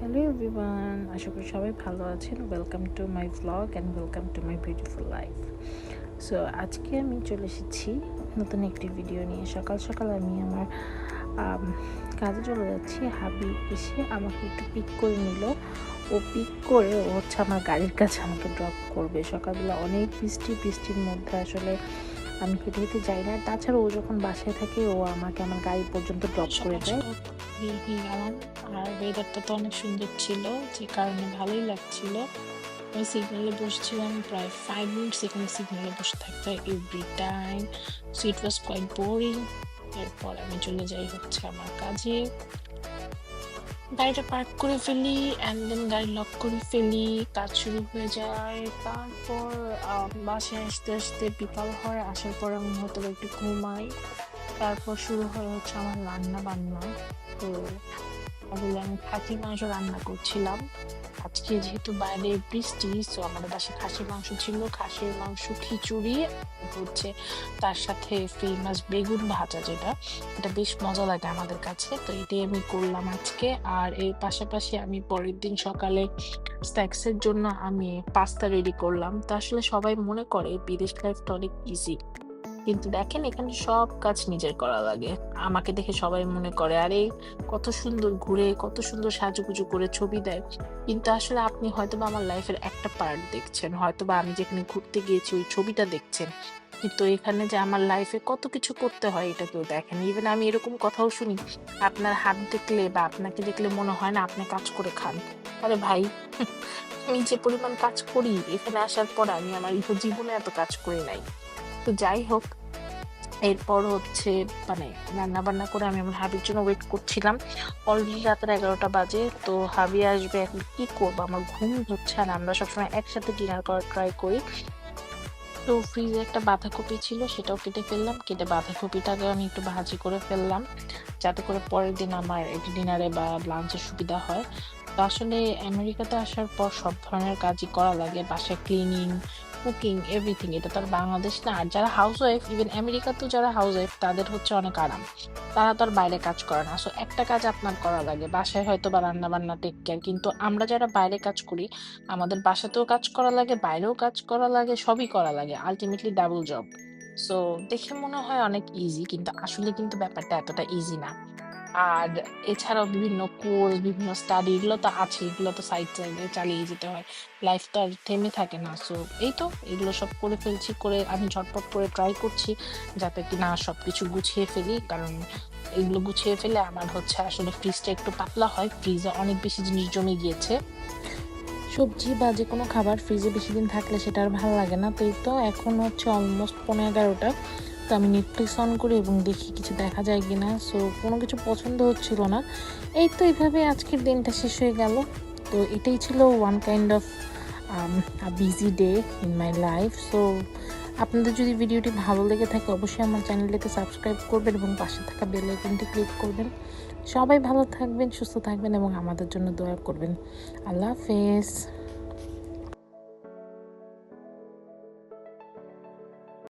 Hello everyone, আশা করি সবাই ভালো আছেন। Welcome to my vlog and welcome to my beautiful life so আজকে আমি চলে এসেছি নতুন একটি ভিডিও নিয়ে। সকাল সকাল আমি আমার কাজে চলে যাচ্ছি। হাবি এসে আমাকে একটু পিক করে নিল। ও পিক করে, ও হচ্ছে আমার গাড়ির কাছে আমাকে ড্রপ করবে। সকালবেলা অনেক বৃষ্টি, বৃষ্টির মধ্যে আসলে আমি হেঁটে হেঁটে যাই না। তাছাড়া ও যখন বাসায় থাকে, ও আমাকে আমার গাড়ি পর্যন্ত ড্রপ করে দেয়। বের হয়ে গেলাম আর ওয়েদারটা তো অনেক সুন্দর ছিল, যে কারণে ভালোই লাগছিল। আমি সিগনালে বসছিলাম প্রায় ফাইভ মিনিটস এখানে সিগনালে বসে থাকতে every time so it was quite boring এরপর আমি চলে যাই হচ্ছে আমার কাজে। গাড়িটা পার্ক করে ফেলি অ্যান্ড দেন গাড়ি লক করে ফেলি, কাজ শুরু হয়ে যায়। তারপর বাসায় আসতে আসতে বিকাল হয়, আসার পর আমি হয়তো একটু ঘুমাই। তারপর শুরু হয় হচ্ছে আমার রান্না বান্না তো ওগুলো আমি খাসি মাংস রান্না করছিলাম। আজকে যেহেতু বাইরে বৃষ্টি তো আমাদের বাসায় খাসির মাংস ছিল, খাসির মাংস খিচুড়ি হচ্ছে, তার সাথে ফেমাস বেগুন ভাজা যেটা, এটা বেশ মজা লাগে আমাদের কাছে, তো এটাই আমি করলাম আজকে। আর এর পাশাপাশি আমি পরের দিন সকালে স্ন্যাক্সের জন্য আমি পাস্তা রেডি করলাম। তো আসলে সবাই মনে করে বিদেশ লাইফটা অনেক ইজি কিন্তু দেখেন, এখানে সব কাজ নিজের করা লাগে। আমাকে দেখে সবাই মনে করে, আরে, কত সুন্দর ঘুরে, কত সুন্দর সাজুগুজু করে ছবি দেয়। কিন্তু আসলে আপনি হয়তো বা আমার লাইফের একটা পার্ট দেখছেন। হয়তোবা আমি যেখানে ঘুরতে গিয়েছি, ওই ছবিটা দেখছেন। কিন্তু এখানে যে আমার লাইফে কত কিছু করতে হয়, এটা কেউ দেখেন ইভেন আমি এরকম কথাও শুনি, আপনার হাত দেখলে বা আপনাকে দেখলে মনে হয় না আপনি কাজ করে খান। আরে ভাই, আমি যে পরিমাণ কাজ করি, এখানে আসার পর আমি আমার জীবনে এত কাজ করি নাই। তো যাই হোক, এরপর হচ্ছে মানে রান্না বান্না করে আমি আমার হাবির জন্য ওয়েট করছিলাম। অলরেডি রাতের এগারোটা বাজে, তো হাবি আসবে এখন কি করব? আমার ঘুম হচ্ছে আর আমরা সবসময় একসাথে ডিনার করার ট্রাই করি। তো ফ্রিজে একটা বাঁধাকপি ছিল, সেটাও কেটে ফেললাম। কেটে বাঁধাকপিটাকে আমি একটু ভাজি করে ফেললাম, যাতে করে পরের দিন আমার একটু ডিনারে বা লাঞ্চের সুবিধা হয়। তো আসলে আমেরিকাতে আসার পর সব ধরনের কাজই করা লাগে, বাসায় ক্লিনিং কুকিং এভরিথিং এটা তো আর বাংলাদেশ না। আর যারা হাউস ওয়াইফ ইভেন আমেরিকাতেও যারা হাউস ওয়াইফ তাদের হচ্ছে অনেক আরাম। তারা তো আর বাইরে কাজ করে না। সো একটা কাজ আপনার করা লাগে। বাসায় হয়তো বা রান্না বান্না টেক কেয়ার কিন্তু আমরা যারা বাইরে কাজ করি, আমাদের বাসাতেও কাজ করা লাগে, বাইরেও কাজ করা লাগে, সবই করা লাগে। আলটিমেটলি ডাবল জব সো দেখে মনে হয় অনেক ইজি কিন্তু আসলে কিন্তু ব্যাপারটা এতটা ইজি না। আর এছাড়াও বিভিন্ন কোর্স বিভিন্ন স্টাডি এগুলো তো আছে, এগুলো তো সাইড সাইডে চালিয়ে যেতে হয়। লাইফ তো আর থেমে থাকে না সো এই তো, এগুলো সব করে ফেলছি, করে আমি ঝটপট করে ট্রাই করছি, যাতে কি না সব কিছু গুছিয়ে ফেলি, কারণ এগুলো গুছিয়ে ফেলে আমার হচ্ছে আসলে ফ্রিজটা একটু পাতলা হয় ফ্রিজে অনেক বেশি জিনিস জমে গিয়েছে। সবজি বা যে কোনো খাবার ফ্রিজে বেশি দিন থাকলে সেটা আর ভালো লাগে না, তো এই তো এখন হচ্ছে অলমোস্ট পনেরো এগারোটা। তো আমি নেটফ্লিক্স অন করি এবং দেখি কিছু দেখা যায় কি না সো কোনো কিছু পছন্দ হচ্ছিল না। এই তো এইভাবে আজকের দিনটা শেষ হয়ে গেল। তো এটাই ছিল one kind of busy day in my life so আপনাদের যদি ভিডিওটি ভালো লেগে থাকে, অবশ্যই আমার চ্যানেলটিতে সাবস্ক্রাইব করবেন এবং পাশে থাকা বেল আইকনটি ক্লিক করবেন। সবাই ভালো থাকবেন, সুস্থ থাকবেন এবং আমাদের জন্য দোয়া করবেন। আল্লাহ হাফেজ।